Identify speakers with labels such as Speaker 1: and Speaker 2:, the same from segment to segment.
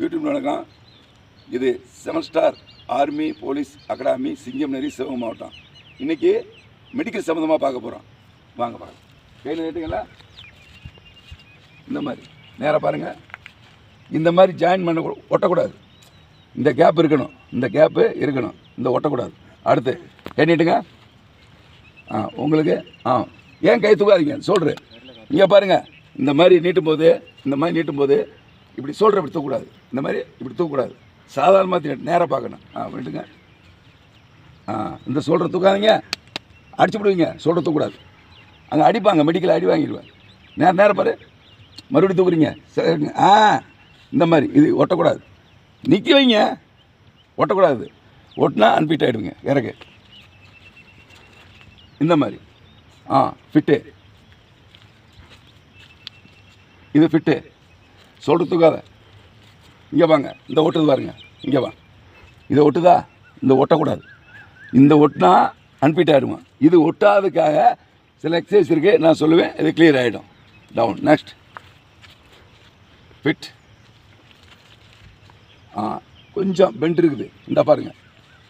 Speaker 1: YouTube வணக்கம் இது seven star army police academy சிங்கம் நெறி சிவகம் மாவட்டம். இன்றைக்கி மெடிக்கல் சம்மந்தமாக பார்க்க போகிறோம் வாங்க பாருங்க கையில் கேட்டிங்களா இந்த மாதிரி. நேராக பாருங்கள் இந்த மாதிரி ஜாயின் பண்ண ஒட்டக்கூடாது. இந்த கேப் இருக்கணும். இந்த கேப்பு இருக்கணும். இந்த ஒட்டக்கூடாது. அடுத்து கை நீட்டுங்க. ஆ உங்களுக்கு ஆ ஏன் கை தூக்காதீங்க? சொல்கிறேன் இங்கே பாருங்கள் இந்த மாதிரி நீட்டும் போது இந்த மாதிரி நீட்டும் போது இப்படி சொல்கிற இப்படி தூக்கக்கூடாது. இந்த மாதிரி இப்படி தூக்கக்கூடாது. சாதாரணமாக நேராக பார்க்கணும். ஆ விட்டுங்க. ஆ இந்த சொல்கிற தூக்காதீங்க. அடிச்சு விடுவீங்க சொல்கிற தூக்கக்கூடாது. அங்கே அடிப்பாங்க மெடிக்கல் அடி வாங்கிடுவேன் நேரம் நேரம் பாரு. மறுபடியும் தூக்குறீங்க. சரிங்க ஆ இந்த மாதிரி. இது ஒட்டக்கூடாது. நிற்க வைங்க. ஒட்டக்கூடாது. ஒட்டினா அன்ஃபிட் ஆகிடுவீங்க இறக்கு இந்த மாதிரி. ஆ ஃபிட்டு இது ஃபிட்டு சொல்கிறதுக்காக இங்கே வாங்க இந்த ஒட்டுது பாருங்க இங்கே வா. இதை ஒட்டுதா? இந்த ஒட்டக்கூடாது. இந்த ஒட்டினா அன்பிட் ஆகிடுமா இது ஒட்டாததுக்காக சில எக்ஸசைஸ் இருக்குது நான் சொல்லுவேன் இது கிளியர் ஆகிடும் டவுன் நெக்ஸ்ட் ஃபிட் ஆ கொஞ்சம் பெண்ட் இருக்குது. இந்த பாருங்கள்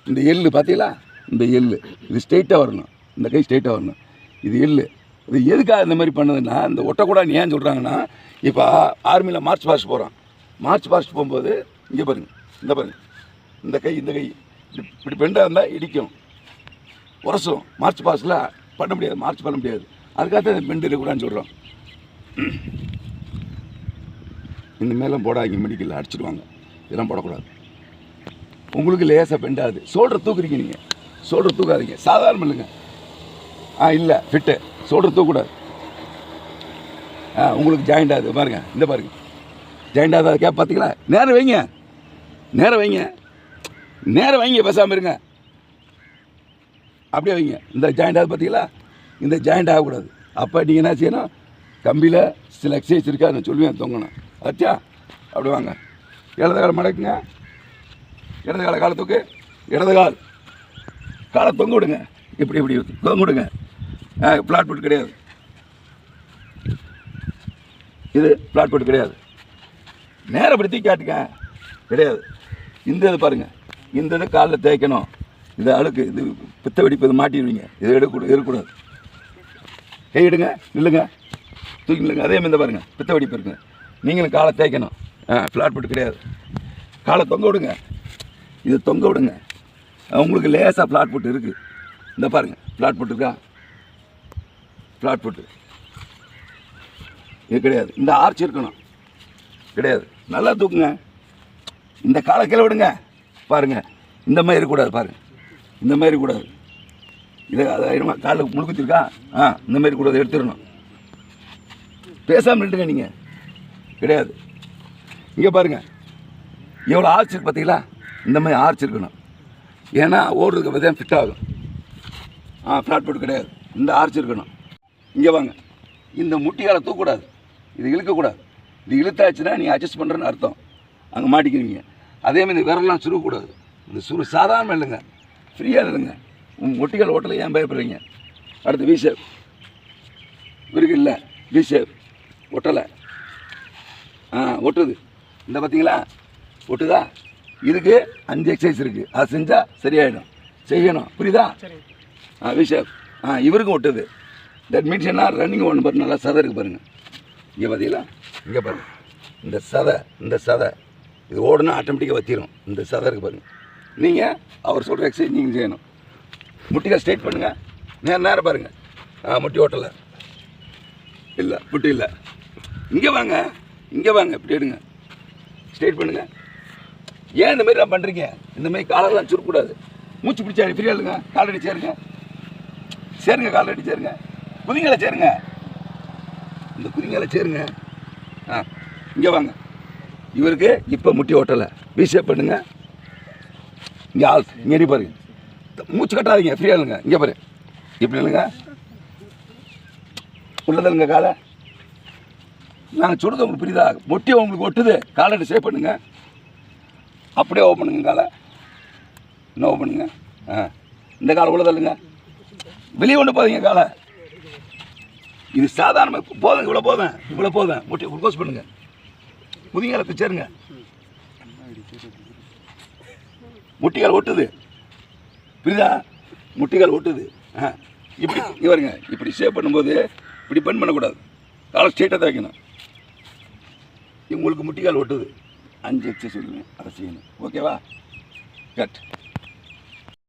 Speaker 1: இந்த எள்ளு பார்த்தீங்களா இந்த எள்ளு. இது ஸ்ட்ரெயிட்டாக வரணும். இந்த கை ஸ்ட்ரெயிட்டாக வரணும். இது எள்ளு. இது எதுக்காக இந்த மாதிரி பண்ணதுன்னா இந்த ஒட்டக்கூடாது ஏன் சொல்கிறாங்கன்னா இப்போ ஆர்மியில் மார்ச் பாஸ்ட் போகிறான் மார்ச் பாஸ்ட் போகும்போது இங்கே பாருங்கள் இந்த பாருங்கள் இந்த கை இந்த கை. இப்படி- பெண்டாக இருந்தால் இடிக்கும். உரசும். மார்ச் பாஸ்டில் பண்ண முடியாது மார்ச் பண்ண முடியாது. அதுக்காக தான் பெண்டு இருக்கக்கூடாதுன்னு சொல்கிறோம் இந்த மேலாம் போடாதீங்க மெடிக்கலில் அடிச்சிடுவாங்க இதெல்லாம் போடக்கூடாது. உங்களுக்கு லேசாக பெண்டாது. சோல்டர் தூக்குறீங்க நீங்கள் சோல்டர் தூக்காதீங்க. சாதாரணம் இல்லைங்க. ஆ இல்லை ஃபிட்டு சோல்டர் தூக்கக்கூடாது ஆ உங்களுக்கு ஜாயிண்ட் ஆகுது பாருங்க இந்த பாருங்க. ஜாயிண்ட் ஆகாத கேப் பார்த்தீங்களா நேரம் வைங்க. நேரம் வைங்க. நேரம் வைங்க பேசாமல் இருங்க. அப்படியே வைங்க. இந்த ஜாயிண்ட் ஆகுது பார்த்தீங்களா இந்த ஜாயிண்ட் ஆகக்கூடாது. அப்போ நீங்கள் என்ன செய்யணும்? கம்பியில் சில எக்ஸசைஸ் இருக்கா? நான் சொல்லுவேன் தொங்கணும். ஆச்சா? அப்படி வாங்க. இடது காலம் மடக்குங்க. இடது கால காலத்துக்கு இடது கால். காலை தொங்க விடுங்க. இப்படி இப்படி தொங்க விடுங்க. பிளாட் போட்டு கிடையாது. இது பிளாட் போட்டு கிடையாது. நேரப்படுத்தி காட்டுங்க. கிடையாது. இந்த இது பாருங்கள் இந்த இது காலில் தேய்க்கணும். இது அழுக்கு இது பித்த வெடிப்பு இது மாட்டிடுவீங்க. இது எடுக்கக்கூடாது. இருக்கக்கூடாது கை எடுங்க நில்லுங்க. தூக்கி நில்லுங்க. அதே மாதிரி இந்த பாருங்க. பித்த வெடிப்பு இருக்குங்க நீங்களும் காலை தேய்க்கணும். ஆ ஃப்ளாட் போட்டு கிடையாது. காலை தொங்க விடுங்க. இது தொங்க விடுங்க. உங்களுக்கு லேசாக ஃப்ளாட் போட்டு இருக்குது இந்த பாருங்கள் ஃப்ளாட் போட்டுருக்கா ஃப்ளாட் ஃபுட்டு இது கிடையாது. இந்த ஆர்ச் இருக்கணும். கிடையாது. நல்லா தூக்குங்க. இந்த காலை கீழே விடுங்க. பாருங்க. இந்த மாதிரி இருக்கக்கூடாது பாருங்கள் இந்த மாதிரி கூடாது இதை அதை காலில் முழுக்குத்திருக்கா ஆ இந்த மாதிரி கூடாது எடுத்துடணும். பேசாமல் நின்றுங்க நீங்கள் கிடையாது. இங்கே பாருங்க. எவ்வளோ ஆர்ச் இருக்கு பார்த்தீங்களா? இந்த மாதிரி ஆர்ச் இருக்கணும். ஏன்னா ஓடுறதுக்கு பார்த்தீங்கன்னா ஃபிட் ஆகும். ஆ ஃப்ளாட் போட்டு கிடையாது. இந்த ஆர்ச் இருக்கணும். இங்கே வாங்க. இந்த முட்டியால் தூக்கக்கூடாது. இது இழுக்கக்கூடாது. இது இழுத்தாச்சுன்னா நீங்கள் அட்ஜஸ்ட் பண்ணுறேன்னு அர்த்தம். அங்கே மாட்டிக்கிறீங்க. அதே மாதிரி இந்த விரலாம் சுருக்கக்கூடாது. இந்த சுரு சாதாரண இல்லைங்க. ஃப்ரீயாக இல்லைங்க. உங்கள் முட்டிகள் ஓட்டலை ஏன் பயப்படுறீங்க? அடுத்து வீசேப் இருக்கு இல்லை. வீசேப் ஒட்டலை. ஆ ஒட்டுது. இந்த பார்த்தீங்களா? ஒட்டுதா? இதுக்கு அஞ்சு எக்ஸசைஸ் இருக்குது அது செஞ்சால் சரியாயிடும். செய்யணும். புரியுதா? ஆ விஷயம் ஆ இவருக்கும் ஒட்டுது. தட் மீன்ஸ் என்ன? ரன்னிங் ஒன்று பாருங்க நல்லா சதை இருக்குது பாருங்கள் இங்கே பார்த்தீங்களா இங்கே பாருங்கள் இந்த சதை இந்த சதை இது ஓடுனா ஆட்டோமேட்டிக்காக வத்திரும். இந்த சதை இருக்குது பாருங்கள் நீங்கள் அவர் சொல்கிற எக்ஸசைஸ் நீங்கள் செய்யணும். முட்டிக்காக ஸ்ட்ரைட் பண்ணுங்கள் நேரம் நேரம் பாருங்கள் ஆ முட்டி ஓட்டலை. இல்லை முட்டி இல்லை. இங்கே வாங்க. இங்கே வாங்க இப்படி எடுங்க. ஸ்ட்ரைட் பண்ணுங்கள் ஏன் இந்த மாதிரிலாம் பண்ணுறீங்க இந்த மாதிரி காலெல்லாம் சுருக்கூடாது மூச்சு பிடிச்சா ஃப்ரீயாக இல்லைங்க காலடி சேருங்க சேருங்க காலடி சேருங்க குதிங்களை சேருங்க. இந்த குதிங்களை சேருங்க. ஆ இங்கே வாங்க. இவருக்கு இப்போ முட்டி ஓட்டலை. வீசே பண்ணுங்க இங்கே ஆள் இங்கே பாருங்க. மூச்சு கட்டாதீங்க ஃப்ரீயாக இல்லைங்க இங்கே பாரு. இப்படி இல்லைங்க உள்ளதில்லைங்க காலை. நாங்கள் சொல்கிறது உங்களுக்கு புரியுதா? முட்டி உங்களுக்கு ஒட்டுது. காலடி சேவ் பண்ணுங்க. அப்படியே ஓப்பன் பண்ணுங்க காலை. இன்னும் ஓப்பன் பண்ணுங்க. ஆ இந்த காலை உள்ளதில்லைங்க வெளியே கொண்டு போதீங்க காலை. இது சாதாரணமாக போதும் இவ்வளோ போதும் இவ்வளோ போதும் முட்டி குளுக்கோஸ் பண்ணுங்க. முதிங்கால பிச்சருங்க முட்டிகால் ஒட்டுது. புரியுதா? முட்டிகால் ஒட்டுது. ஆ இப்படி இவருங்க இப்படி ஷேவ் பண்ணும்போது இப்படி பெண்ட் பண்ணக்கூடாது. காலை ஸ்ட்ரெயிட்டாக தான் வைக்கணும் உங்களுக்கு முட்டிகால் ஒட்டுது. அஞ்சு எக்ஸசைஸ் சொல்லுவேன் அதை செய்யணும். ஓகேவா கட்